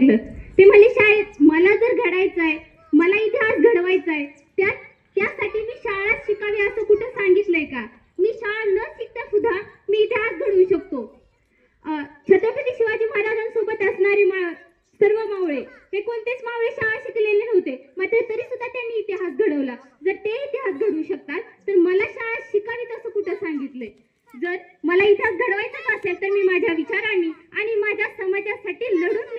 ऐकलं. ते म्हणले शाळेत मला जर घडायचं आहे मला इतिहास घडवायचा आहे त्या त्यासाठी मी शाळा शिकावी असं कुठं सांगितलंय का? मी शाळा न शिकता सुद्धा मी इतिहास घडवू शकतो. छत्रपती शिवाजी महाराजांसोबत असणारे मा सर्व मावळे हे कोणतेच मावळे शाळा शिकलेले नव्हते. मात्र तरी सुद्धा त्यांनी इतिहास घडवला. जर ते इतिहास घडवू शकतात तर मला शाळा शिकावीत असं कुठं सांगितलंय? जर मला इतिहास घडवायचाच असेल तर मी माझ्या विचारांनी आणि माझ्या समाजासाठी लढून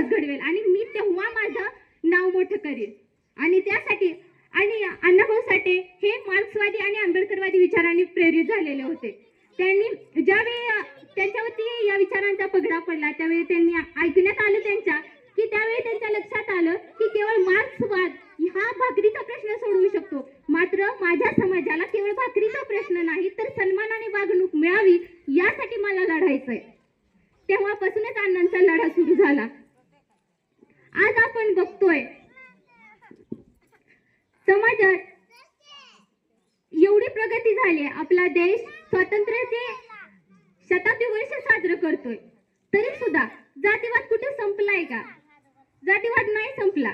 मी घडवेल. आणि मी तेव्हा माझं नाव मोठं करेल आणि त्यासाठी आणि अण्णाभाऊ साठे हे मार्क्सवादी आणि आंबेडकरवादी विचारांनी प्रेरित झालेले होते. त्यांनी ज्यावेळी त्यांच्यावरती या विचारांचा पगडा पडला त्यावेळी त्यांनी ऐकण्यात आलं त्यांच्या की त्यावेळी त्यांच्या लक्षात आलं की केवळ मार्क्सवाद हा भाकरीचा प्रश्न सोडवू शकतो. मात्र माझ्या समाजाला केवळ भाकरीचा प्रश्न नाही तर सन्मानाने वागणूक मिळावी यासाठी मला लढायचंय. तेव्हापासूनच अण्णांचा लढा सुरू झाला. आपण बघतोय. समाजात एवढी प्रगती झाली आहे. आपला देश स्वातंत्र्याचे शताब्दी वर्ष साजरं करतोय. तरी सुद्धा जातीवाद कुठे संपलाय का? जातीवाद नाही संपला.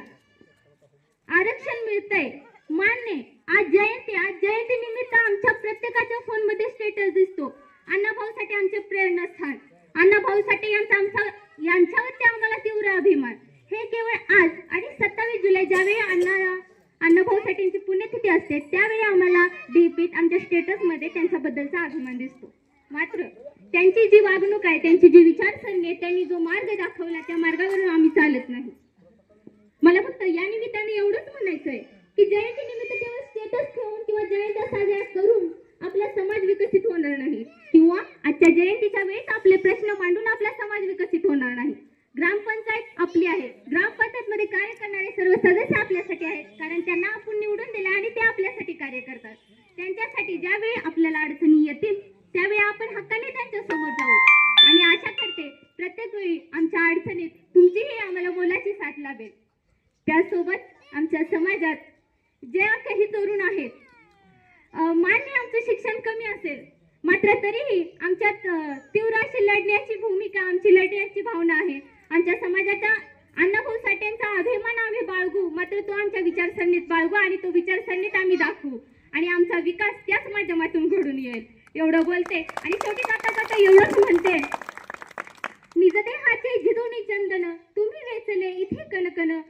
आरक्षण मिळतंय. मान्य आज जयंती आज जयंती निमित्त आमच्या प्रत्येकाच्या फोनमध्ये स्टेटस दिसतो. अण्णाभाऊसाठी आमचे प्रेरणास्थान. अण्णाभाऊसाठी यांचा आमचा यांच्यावरती आम्हाला तीव्र अभिमान हे केवळ आज आणि सत्तावीस जुलै ज्यावेळी अण्णा अण्णाभाऊसाठींची पुण्यतिथी असते त्यावेळी आम्हाला डीपीत आमच्या स्टेटसमध्ये त्यांच्याबद्दलचा अभिमान दिसतो. मात्र त्यांची जी वागणूक आहे त्यांची जी विचारसरणी आहे त्यांनी जो मार्ग दाखवला त्या मार्गावरून आम्ही चालत नाही. मला फक्त या निमित्ताने एवढंच म्हणायचं आहे की जयंती निमित्त केवळ स्टेटस ठेवून किंवा जयंत्या साजऱ्या करून आपला समाज विकसित होणार नाही. किंवा आजच्या जयंतीच्या वेळेस आपले प्रश्न मांडून आपला समाज विकसित होणार नाही. ग्रामपंचायत आपली आहे ग्रामपंचायत मध्ये कार्य करणारे सर्व सदस्य आपल्यासाठी आहेत ज्यांना त्यांना आपण निवडून दिले आणि ते आपल्यासाठी कार्य करतात. त्यांच्यासाठी ज्यावेळी आपल्याला अडचणी येतील त्यावेळी आपण हक्काने त्यांच्यासमोर जाऊ. आणि आशा करते प्रत्येक वेळी आमच्या अडचणीत तुमचीही आम्हाला मोलाची साथ लाभेल. त्यासोबत आमच्या समाजात जे काही तरुण आहेत मान्य आमचं शिक्षण कमी असेल मात्र तरीही आमच्यात तीव्र अशी लढण्याची भूमिका आमची लढण्याची भावना आहे आमच्या समाजाच्या अण्णाभाऊ साठेंचा अभिमान आम्ही बाळगू मात्र तो आमच्या विचारसरणीत बाळगू आणि तो विचारसरणीत आम्ही दाखवू. आणि आमचा विकास त्याच माध्यमातून घडून येईल. एवढं बोलते. आणि शेवटी जाता जाता एवढंच म्हणते. निजते हाचे झिजोनी चंदन तुम्ही वेचले इथे कणकण